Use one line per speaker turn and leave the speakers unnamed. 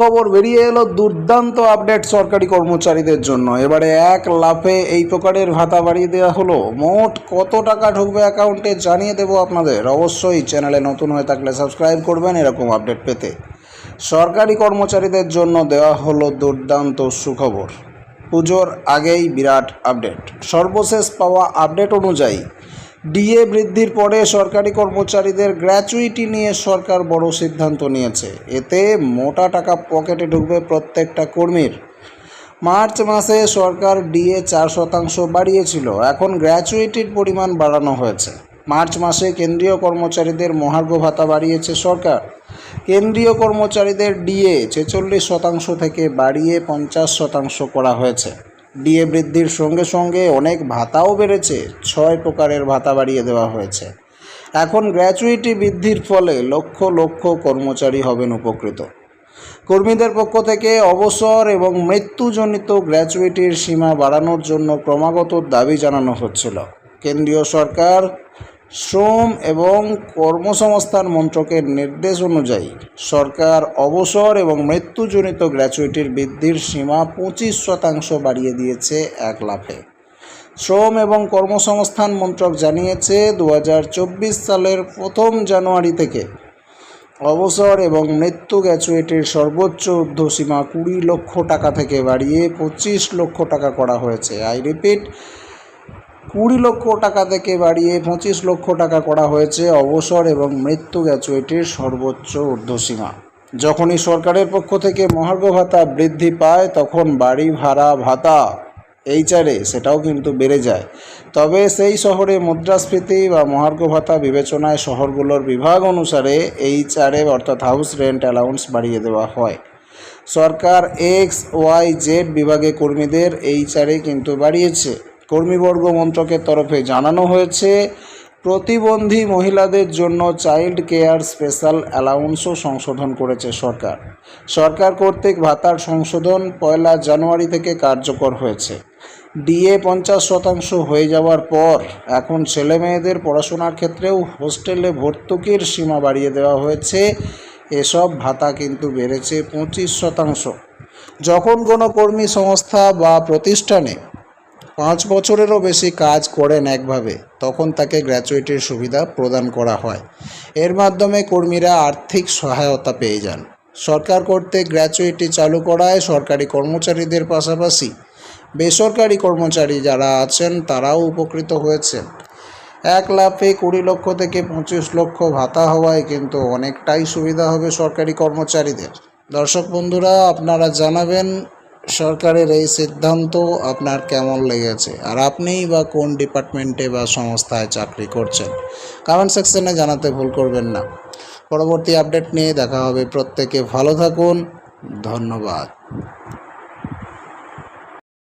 খবর বেরিয়ে এলো দুর্দান্ত আপডেট সরকারি কর্মচারীদের জন্য। এবারে এক লাফে এই প্রকারের ভাতা বাড়িয়ে দেওয়া হলো। মোট কত টাকা ঢুকবে অ্যাকাউন্টে জানিয়ে দেবো আপনাদের। অবশ্যই চ্যানেলে নতুন হয়ে থাকলে সাবস্ক্রাইব করবেন, এরকম আপডেট পেতে। সরকারি কর্মচারীদের জন্য দেওয়া হলো দুর্দান্ত সুখবর। পুজোর আগেই বিরাট আপডেট সর্বশেষ পাওয়া আপডেট অনুযায়ী ডিএ বৃদ্ধির পরে সরকারি কর্মচারীদের গ্র্যাচুইটি নিয়ে সরকার বড় সিদ্ধান্ত নিয়েছে। এতে মোটা টাকা পকেটে ঢুকবে প্রত্যেকটা কর্মীর। মার্চ মাসে সরকার ডিএ চার শতাংশ বাড়িয়েছিল। এখন গ্র্যাচুইটির পরিমাণ বাড়ানো হয়েছে। মার্চ মাসে কেন্দ্রীয় কর্মচারীদের মহার্ঘ ভাতা বাড়িয়েছে সরকার। কেন্দ্রীয় কর্মচারীদের ডিএ ছেচল্লিশ শতাংশ থেকে বাড়িয়ে পঞ্চাশ শতাংশ করা হয়েছে। ডিএ বৃদ্ধির সঙ্গে সঙ্গে অনেক ভাতাও বেড়েছে। ছয় প্রকারের ভাতা বাড়িয়ে দেওয়া হয়েছে। এখন গ্র্যাচুইটি বৃদ্ধির ফলে লক্ষ লক্ষ কর্মচারী হবেন উপকৃত। কর্মীদের পক্ষ থেকে অবসর এবং মৃত্যুজনিত গ্র্যাচুইটির সীমা বাড়ানোর জন্য ক্রমাগত দাবি জানানো হচ্ছিল। কেন্দ্রীয় সরকার শ্রম এবং কর্মসংস্থান মন্ত্রকের নির্দেশ অনুযায়ী সরকার অবসর এবং মৃত্যুজনিত গ্র্যাচুইটির বৃদ্ধির সীমা পঁচিশ শতাংশ বাড়িয়ে দিয়েছে এক লাফে। শ্রম এবং কর্মসংস্থান মন্ত্রক জানিয়েছে দু হাজার চব্বিশ সালের প্রথম জানুয়ারি থেকে অবসর এবং মৃত্যু গ্র্যাচুইটির সর্বোচ্চ ঊর্ধ্বসীমা কুড়ি লক্ষ টাকা থেকে বাড়িয়ে পঁচিশ লক্ষ টাকা করা হয়েছে। আই রিপিট কুড়ি লক্ষ টাকা থেকে বাড়িয়ে পঁচিশ লক্ষ টাকা করা হয়েছে অবসর এবং মৃত্যু গ্র্যাচুইটির সর্বোচ্চ ঊর্ধ্বসীমা। যখনই সরকারের পক্ষ থেকে মহার্ঘ ভাতা বৃদ্ধি পায়, তখন বাড়ি ভাড়া ভাতা এইচআরে সেটাও কিন্তু বেড়ে যায়। তবে সেই শহরে মুদ্রাস্ফীতি বা মহার্ঘ ভাতা বিবেচনায় শহরগুলোর বিভাগ অনুসারে এইচআরএ, অর্থাৎ হাউস রেন্ট অ্যালাউন্স, বাড়িয়ে দেওয়া হয়। সরকার এক্স ওয়াই জেড বিভাগে কর্মীদের এইচআরএ কিন্তু বাড়িয়েছে। কর্মীবর্গ মন্ত্রকের তরফে জানানো হয়েছে, প্রতিবন্ধী মহিলাদের জন্য চাইল্ড কেয়ার স্পেশাল অ্যালাউন্সও সংশোধন করেছে সরকার। সরকার কর্তৃক ভাতার সংশোধন পয়লা জানুয়ারি থেকে কার্যকর হয়েছে। ডিএ পঞ্চাশ শতাংশ হয়ে যাওয়ার পর এখন ছেলে মেয়েদের পড়াশোনার ক্ষেত্রেও হোস্টেলে ভর্তুকির সীমা বাড়িয়ে দেওয়া হয়েছে। এসব ভাতা কিন্তু বেড়েছে পঁচিশ শতাংশ। যখন কোনো কর্মী সংস্থা বা প্রতিষ্ঠানে পাঁচ বছরেরও বেশি কাজ করেন একভাবে, তখন তাকে গ্র্যাচুইটির সুবিধা প্রদান করা হয়। এর মাধ্যমে কর্মীরা আর্থিক সহায়তা পেয়ে যান। সরকার কর্তৃক গ্র্যাচুইটি চালু করায় সরকারি কর্মচারীদের পাশাপাশি বেসরকারি কর্মচারী যারা আছেন, তারাও উপকৃত হয়েছেন। এক লাফে কুড়ি লক্ষ থেকে পঁচিশ লক্ষ ভাতা হওয়ায় কিন্তু অনেকটাই সুবিধা হবে সরকারি কর্মচারীদের। দর্শক বন্ধুরা, আপনারা জানাবেন সরকারের এই সিদ্ধান্ত আপনার কেমন লেগেছে? আর আপনিই বা কোন ডিপার্টমেন্টে বা সংস্থায় চাকরি করছেন? কমেন্ট সেকশনে জানাতে ভুল করবেন না। পরবর্তী আপডেট নিয়ে দেখা হবে। প্রত্যেকে ভালো থাকুন। ধন্যবাদ।